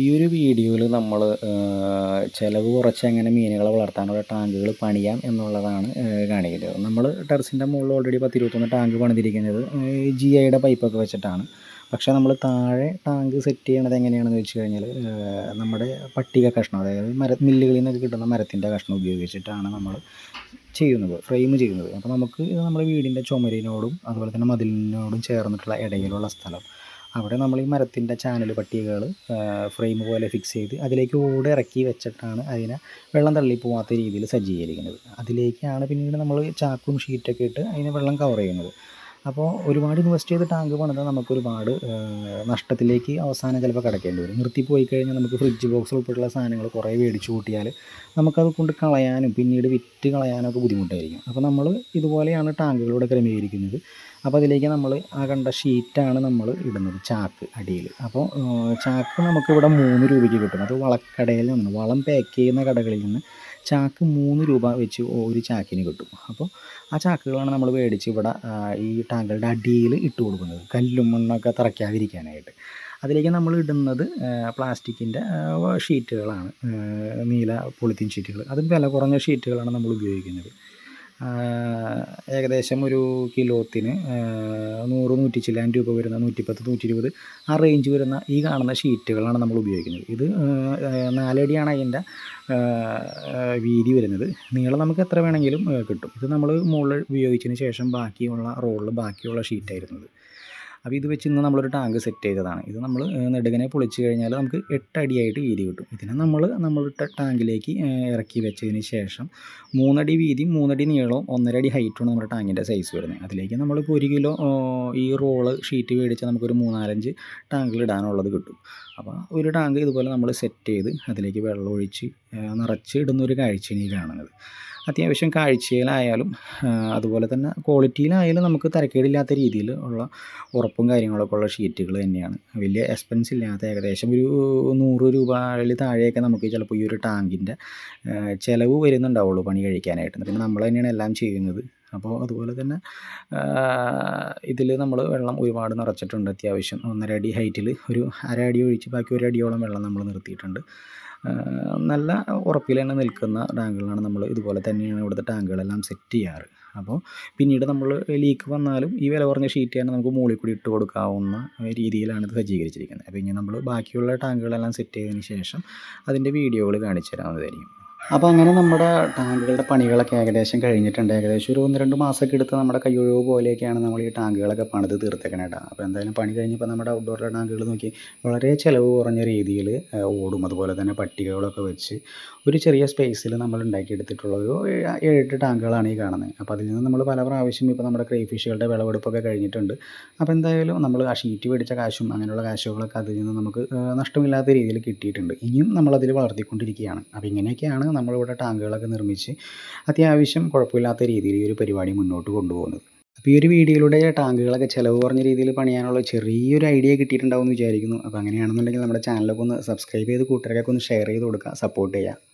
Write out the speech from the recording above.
ഈ ഒരു വീഡിയോയിൽ നമ്മൾ ചിലവ് കുറച്ച് എങ്ങനെ മീനുകളെ വളർത്താനുള്ള ടാങ്കുകൾ പണിയാം എന്നുള്ളതാണ് കാണിക്കുന്നത്. നമ്മൾ ടെറസിന്റെ മുകളിൽ ഓൾറെഡി പത്ത് ഇരുപത്തൊന്ന് ടാങ്ക് പണിതിരിക്കുന്നത് ജി ഐയുടെ പൈപ്പൊക്കെ വെച്ചിട്ടാണ്. പക്ഷേ നമ്മൾ താഴെ ടാങ്ക് സെറ്റ് ചെയ്യണത് എങ്ങനെയാണെന്ന് വെച്ച് കഴിഞ്ഞാൽ നമ്മുടെ പട്ടിക കഷ്ണം അതായത് മര മില്ലുകളിൽ നിന്നൊക്കെ കിട്ടുന്ന മരത്തിന്റെ കഷ്ണം ഉപയോഗിച്ചിട്ടാണ് നമ്മൾ ചെയ്യുന്നത് ഫ്രെയിം ചെയ്യുന്നത്. അപ്പോൾ നമുക്ക് ഇത് നമ്മുടെ വീടിന്റെ ചുമരിനോടും അതുപോലെ തന്നെ മതിലിനോടും ചേർന്നിട്ടുള്ള ഇടയിലുള്ള സ്ഥലം. അവിടെ നമ്മൾ ഈ മരത്തിന്റെ ചാനൽ പട്ടികകൾ ഫ്രെയിം പോലെ ഫിക്സ് ചെയ്ത് അതിലേക്ക് ഓട് ഇറക്കി വെച്ചിട്ടാണ് അതിനെ വെള്ളം തള്ളി പോകാത്ത രീതിയിൽ സജ്ജീകരിക്കുന്നത്. അതിലേക്കാണ് പിന്നീട് നമ്മൾ ചാക്കും ഷീറ്റൊക്കെ ഇട്ട് അതിനെ വെള്ളം കവർ ചെയ്യുന്നത്. അപ്പോൾ ഒരുപാട് ഇൻവെസ്റ്റ് ചെയ്ത് ടാങ്ക് പണിതാൽ നമുക്കൊരുപാട് നഷ്ടത്തിലേക്ക് അവസാനം ചിലപ്പോൾ കിടക്കേണ്ടി വരും. നിർത്തി പോയി കഴിഞ്ഞാൽ നമുക്ക് ഫ്രിഡ്ജ് ബോക്സ് ഉൾപ്പെടെയുള്ള സാധനങ്ങൾ കുറേ മേടിച്ച് കൂട്ടിയാൽ നമുക്കത് കൊണ്ട് കളയാനും പിന്നീട് വിറ്റ് കളയാനും കളയാനൊക്കെ ബുദ്ധിമുട്ടായിരിക്കും. അപ്പോൾ നമ്മൾ ഇതുപോലെയാണ് ടാങ്കുകളോട് ക്രമീകരിക്കുന്നത്. അപ്പോൾ അതിലേക്ക് നമ്മൾ ആ കണ്ട ഷീറ്റാണ് നമ്മൾ ഇടുന്നത് ചാക്ക് അടിയിൽ അപ്പോൾ ചാക്ക് നമുക്കിവിടെ മൂന്ന് രൂപയ്ക്ക് കിട്ടും. അത് വളക്കടയിൽ നിന്ന് വളം പാക്ക് ചെയ്യുന്ന കടകളിൽ നിന്ന് ചാക്ക് മൂന്ന് രൂപ വെച്ച് ഒരു ചാക്കിന് കിട്ടും. അപ്പോൾ ആ ചാക്കുകളാണ് നമ്മൾ മേടിച്ച് ഇവിടെ ഈ ടാങ്കുകളുടെ അടിയിൽ ഇട്ട് കൊടുക്കുന്നത്. കല്ലും മണ്ണൊക്കെ തറയ്ക്കാതിരിക്കാനായിട്ട്. അതിലേക്ക് നമ്മൾ ഇടുന്നത് പ്ലാസ്റ്റിക്കിന്റെ ഷീറ്റുകളാണ് നീല പോളിത്തീൻ ഷീറ്റുകൾ. അതും വില കുറഞ്ഞ ഷീറ്റുകളാണ് നമ്മൾ ഉപയോഗിക്കുന്നത്. ഏകദേശം ഒരു കിലോത്തിന് നൂറ് നൂറ്റി ചില്ലാൻ രൂപ വരുന്ന നൂറ്റിപ്പത്ത് നൂറ്റി ഇരുപത് ആ റേഞ്ച് വരുന്ന ഈ കാണുന്ന ഷീറ്റുകളാണ് നമ്മൾ ഉപയോഗിക്കുന്നത്. ഇത് നാലടിയാണ് അതിന്റെ വീതി വരുന്നത്. നീളം നമുക്ക് എത്ര വേണമെങ്കിലും കിട്ടും. ഇത് നമ്മൾ മുകളിൽ ഉപയോഗിച്ചതിന് ശേഷം ബാക്കിയുള്ള റോളിൽ ബാക്കിയുള്ള ഷീറ്റായിരുന്നത് അപ്പോൾ ഇത് വെച്ച് ഇന്ന് നമ്മളൊരു ടാങ്ക് സെറ്റ് ചെയ്തതാണ്. ഇത് നമ്മൾ നെടുകനെ പൊളിച്ച് കഴിഞ്ഞാൽ നമുക്ക് എട്ടടിയായിട്ട് വീതി കിട്ടും. ഇതിനെ നമ്മൾ നമ്മളിട്ട ടാങ്കിലേക്ക് ഇറക്കി വെച്ചതിന് ശേഷം മൂന്നടി വീതി മൂന്നടി നീളവും ഒന്നര അടി ഹൈറ്റുമാണ് നമ്മുടെ ടാങ്കിന്റെ സൈസ് വരുന്നത്. അതിലേക്ക് നമ്മളിപ്പോൾ ഒരു കിലോ ഈ റോൾ ഷീറ്റ് മേടിച്ചാൽ നമുക്കൊരു മൂന്നാലഞ്ച് ടാങ്കിൽ ഇടാനുള്ളത് കിട്ടും. അപ്പോൾ ഒരു ടാങ്ക് ഇതുപോലെ നമ്മൾ സെറ്റ് ചെയ്ത് അതിലേക്ക് വെള്ളം ഒഴിച്ച് നിറച്ച് ഇടുന്നൊരു കാഴ്ചയാണ് ഈ കാണുന്നത്. അത്യാവശ്യം കാഴ്ചയിലായാലും അതുപോലെ തന്നെ ക്വാളിറ്റിയിലായാലും നമുക്ക് തരക്കേടില്ലാത്ത രീതിയിൽ ഉള്ള ഉറപ്പും കാര്യങ്ങളൊക്കെ ഉള്ള ഷീറ്റുകൾ തന്നെയാണ്. വലിയ എക്സ്പെൻസ് ഇല്ലാത്ത ഏകദേശം ഒരു നൂറ് രൂപയിൽ താഴെയൊക്കെ നമുക്ക് ചിലപ്പോൾ ഈ ഒരു ടാങ്കിന്റെ ചിലവ് വരുന്നുണ്ടാവുള്ളൂ പണി കഴിക്കാനായിട്ട്. പിന്നെ നമ്മൾ തന്നെയാണ് എല്ലാം ചെയ്യുന്നത്. അപ്പോൾ അതുപോലെ തന്നെ ഇതിൽ നമ്മൾ വെള്ളം ഒരുപാട് നിറച്ചിട്ടുണ്ട് അത്യാവശ്യം. ഒന്നര അടി ഹൈറ്റിൽ ഒരു അര അടി ഒഴിച്ച് ബാക്കി ഒരു അടിയോളം വെള്ളം നമ്മൾ നിർത്തിയിട്ടുണ്ട്. നല്ല ഉറപ്പിൽ തന്നെ നിൽക്കുന്ന ടാങ്കുകളാണ് നമ്മൾ ഇതുപോലെ തന്നെയാണ് ഇവിടുത്തെ ടാങ്കുകളെല്ലാം സെറ്റ് ചെയ്യാറ്. അപ്പോൾ പിന്നീട് നമ്മൾ ലീക്ക് വന്നാലും ഈ വില കുറഞ്ഞ ഷീറ്റ് തന്നെ നമുക്ക് മുകളിൽ കൂടി ഇട്ട് കൊടുക്കാവുന്ന രീതിയിലാണ് ഇത് സജ്ജീകരിച്ചിരിക്കുന്നത്. അപ്പോൾ ഇനി നമ്മൾ ബാക്കിയുള്ള ടാങ്കുകളെല്ലാം സെറ്റ് ചെയ്തതിന് ശേഷം അതിന്റെ വീഡിയോകൾ കാണിച്ചു തരാവുന്നതായിരിക്കും അപ്പോൾ അങ്ങനെ നമ്മുടെ ടാങ്കുകളുടെ പണികളൊക്കെ ഏകദേശം കഴിഞ്ഞിട്ടുണ്ട്. ഏകദേശം ഒരു ഒന്ന് രണ്ട് മാസമൊക്കെ എടുത്ത് നമ്മുടെ കയ്യൊഴിവ് പോലെയൊക്കെയാണ് നമ്മൾ ഈ ടാങ്കുകളൊക്കെ പണിത് തീർത്തേക്കണേ കേട്ടോ അപ്പോൾ എന്തായാലും പണി കഴിഞ്ഞപ്പോൾ നമ്മുടെ ഔട്ട്ഡോർ ടാങ്കുകൾ നോക്കി വളരെ ചിലവ് കുറഞ്ഞ രീതിയിൽ ഓടും. അതുപോലെ തന്നെ പട്ടികകളൊക്കെ വെച്ച് ഒരു ചെറിയ സ്പേസിൽ നമ്മൾ ഉണ്ടാക്കിയെടുത്തിട്ടുള്ള ഒരു ഏഴെട്ട് ടാങ്കുകളാണ് ഈ കാണുന്നത് അപ്പോൾ അതിൽ നിന്ന് നമ്മൾ പല പ്രാവശ്യം ഇപ്പോൾ നമ്മുടെ ക്രേ ഫിഷുകളുടെ വിളവെടുപ്പൊക്കെ കഴിഞ്ഞിട്ടുണ്ട്. അപ്പോൾ എന്തായാലും നമ്മൾ ആ ഷീറ്റ് മേടിച്ച കാശും അങ്ങനെയുള്ള കാശുകളൊക്കെ അതിൽ നിന്ന് നമുക്ക് നഷ്ടമില്ലാത്ത രീതിയിൽ കിട്ടിയിട്ടുണ്ട്. ഇനിയും നമ്മളതിൽ വളർത്തിക്കൊണ്ടിരിക്കുകയാണ്. അപ്പോൾ ഇങ്ങനെയൊക്കെയാണ് നമ്മളിവിടെ ടാങ്കുകളൊക്കെ നിർമ്മിച്ച് അത്യാവശ്യം കുഴപ്പമില്ലാത്ത രീതിയിൽ ഈ ഒരു പരിപാടി മുന്നോട്ട് കൊണ്ടുപോകുന്നത്. അപ്പോൾ ഈ ഒരു വീഡിയോയിലൂടെ ടാങ്കുകളൊക്കെ ചിലവ് കുറഞ്ഞ രീതിയിൽ പണിയാനുള്ള ചെറിയൊരു ഐഡിയ കിട്ടിയിട്ടുണ്ടാവും എന്ന് വിചാരിക്കുന്നു. അപ്പോൾ അങ്ങനെയാണെന്നുണ്ടെങ്കിൽ നമ്മുടെ ചാനലൊക്കെ ഒന്ന് സബ്സ്ക്രൈബ് ചെയ്ത് കൂട്ടുകാരൊക്കെ ഒന്ന് ഷെയർ ചെയ്ത് കൊടുക്കുക. സപ്പോർട്ട് ചെയ്യുക